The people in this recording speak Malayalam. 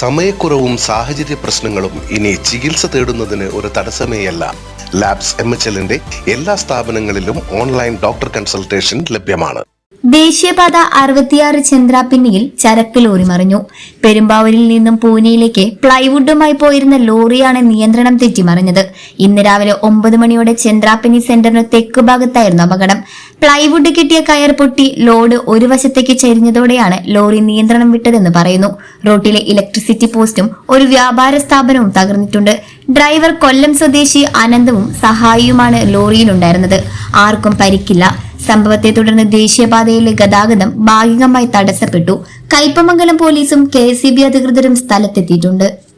സമയക്കുറവും സാഹചര്യ പ്രശ്നങ്ങളും ഇനി ചികിത്സ തേടുന്നതിന് ഒരു തടസ്സമേയല്ല. ലാബ്സ് എം എച്ച് എല്ലാ സ്ഥാപനങ്ങളിലും ഓൺലൈൻ ഡോക്ടർ കൺസൾട്ടേഷൻ ലഭ്യമാണ്. ദേശീയപാത അറുപത്തിയാറ് ചന്ദ്രാപിന്നിയിൽ ചരക്ക് ലോറി മറിഞ്ഞു. പെരുമ്പാവൂരിൽ നിന്നും പൂനെയിലേക്ക് പ്ലൈവുഡുമായി പോയിരുന്ന ലോറിയാണ് നിയന്ത്രണം തെറ്റി മറിഞ്ഞത്. ഇന്ന് രാവിലെ ഒമ്പത് മണിയോടെ ചന്ദ്രാപിന്നി സെന്ററിന് തെക്ക് ഭാഗത്തായിരുന്നു അപകടം. പ്ലൈവുഡ് കിട്ടിയ കയർ പൊട്ടി ലോഡ് ഒരു വശത്തേക്ക് ചരിഞ്ഞതോടെയാണ് ലോറി നിയന്ത്രണം വിട്ടതെന്ന് പറയുന്നു. റോട്ടിലെ ഇലക്ട്രിസിറ്റി പോസ്റ്റും ഒരു വ്യാപാര സ്ഥാപനവും തകർന്നിട്ടുണ്ട്. ഡ്രൈവർ കൊല്ലം സ്വദേശി അനന്തവും സഹായിയുമാണ് ലോറിയിലുണ്ടായിരുന്നത്. ആർക്കും പരിക്കില്ല. സംഭവത്തെ തുടർന്ന് ദേശീയപാതയിലെ ഗതാഗതം ഭാഗികമായി തടസ്സപ്പെട്ടു. കൈപ്പമംഗലം പോലീസും കെ അധികൃതരും സ്ഥലത്തെത്തിയിട്ടുണ്ട്.